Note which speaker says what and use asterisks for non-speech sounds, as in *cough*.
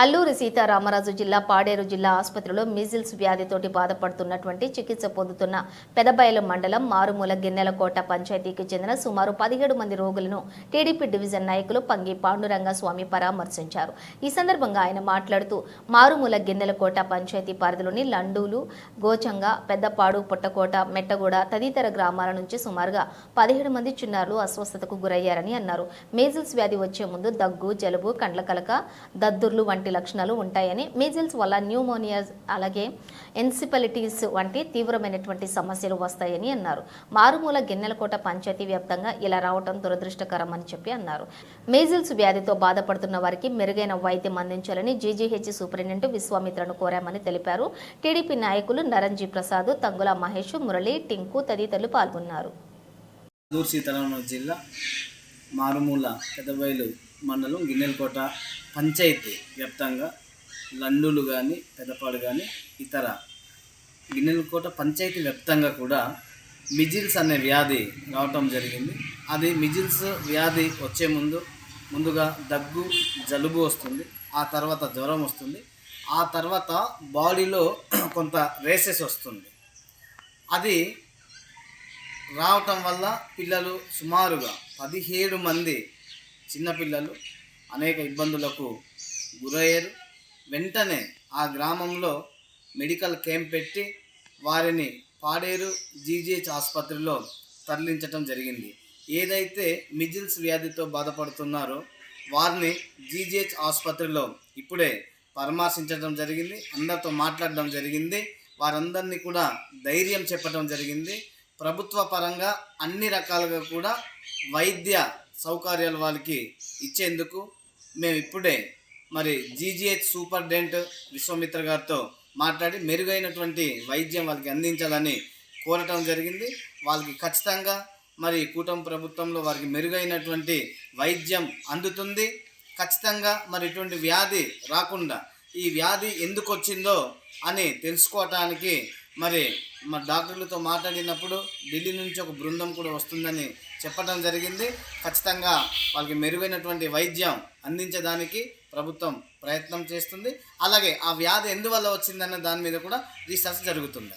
Speaker 1: అల్లూరి సీతారామరాజు జిల్లా పాడేరు జిల్లా ఆసుపత్రిలో మిజిల్స్ వ్యాధితోటి బాధపడుతున్నటువంటి చికిత్స పొందుతున్న పెదబయలు మండలం మారుమూల గిన్నెలకోట పంచాయతీకి చెందిన సుమారు పదిహేడు మంది రోగులను టీడీపీ డివిజన్ నాయకులు పంగి పాండురంగ స్వామి పరామర్శించారు. ఈ సందర్భంగా ఆయన మాట్లాడుతూ మారుమూల గిన్నెలకోట పంచాయతీ పరిధిలోని లండూలు గోచంగ పెద్దపాడు పుట్టకోట మెట్టగూడ తదితర గ్రామాల నుంచి సుమారుగా పదిహేడు మంది చిన్నారులు అస్వస్థతకు గురయ్యారని అన్నారు. మేజిల్స్ వ్యాధి వచ్చే ముందు దగ్గు జలుబు కండ్లకలక దద్దుర్లు వంటి లక్షణాలు ఉంటాయని మీజిల్స్ వల్ల న్యూమోనియా అలాగే ఎన్సిపలిటీస్ వంటి తీవ్రమైనటువంటి సమస్యలు వస్తాయని అన్నారు. మారుమూల గిన్నెలకోట పంచాయతీ వ్యాప్తంగా ఇలా రావటం దురదృష్టకరమని చెప్పి అన్నారు. మేజిల్స్ వ్యాధితో బాధపడుతున్న వారికి మెరుగైన వైద్యం అందించాలని జీజీహెచ్ సూపరింటెండెంట్ విశ్వామిత్రను కోరామని తెలిపారు. టీడీపీ నాయకులు నరంజీ ప్రసాద్ తంగుల మహేష్ మురళి టింకు తదితరులు పాల్గొన్నారు.
Speaker 2: జిల్లా మారుమూల పెదబయలు మండలం గిన్నెలకోట పంచాయతీ వ్యాప్తంగా లండులు కానీ పెదపాడు కానీ ఇతర గిన్నెలకోట పంచాయతీ వ్యాప్తంగా కూడా మిజిల్స్ అనే వ్యాధి రావటం జరిగింది. అది మిజిల్స్ వ్యాధి వచ్చే ముందు ముందుగా దగ్గు జలుబు వస్తుంది ఆ తర్వాత జ్వరం వస్తుంది ఆ తర్వాత బాడీలో *clears throat* కొంత రేసెస్ వస్తుంది. అది రావటం వల్ల పిల్లలు సుమారుగా పదిహేడు మంది చిన్నపిల్లలు అనేక ఇబ్బందులకు గురయ్యారు. వెంటనే ఆ గ్రామంలో మెడికల్ క్యాంప్ పెట్టి వారిని పాడేరు జీజీహెచ్ ఆసుపత్రిలో తరలించటం జరిగింది. ఏదైతే మిజిల్స్ వ్యాధితో బాధపడుతున్నారో వారిని జీజీహెచ్ ఆసుపత్రిలో ఇప్పుడే పరామర్శించడం జరిగింది. అందరితో మాట్లాడడం జరిగింది. వారందరినీ కూడా ధైర్యం చెప్పడం జరిగింది. ప్రభుత్వ పరంగా అన్ని రకాలుగా కూడా వైద్య సౌకర్యాలు వాళ్ళకి ఇచ్చేందుకు మేము ఇప్పుడే మరి జీజీహెచ్ సూపర్ డెంట్ విశ్వమిత్ర గారితో మాట్లాడి మెరుగైనటువంటి వైద్యం వాళ్ళకి అందించాలని కోరటం జరిగింది. వాళ్ళకి ఖచ్చితంగా మరి కూటమి ప్రభుత్వంలో వారికి మెరుగైనటువంటి వైద్యం అందుతుంది. ఖచ్చితంగా మరి ఇటువంటి వ్యాధి రాకుండా ఈ వ్యాధి ఎందుకు వచ్చిందో అని తెలుసుకోవటానికి మరి మా డాక్టర్లతో మాట్లాడినప్పుడు ఢిల్లీ నుంచి ఒక బృందం కూడా వస్తుందని చెప్పడం జరిగింది. ఖచ్చితంగా వాళ్ళకి మెరుగైనటువంటి వైద్యం అందించడానికి ప్రభుత్వం ప్రయత్నం చేస్తుంది. అలాగే ఆ వ్యాధి ఎందువల్ల వచ్చిందన్న దాని మీద కూడా రీసెర్చ్ జరుగుతుంది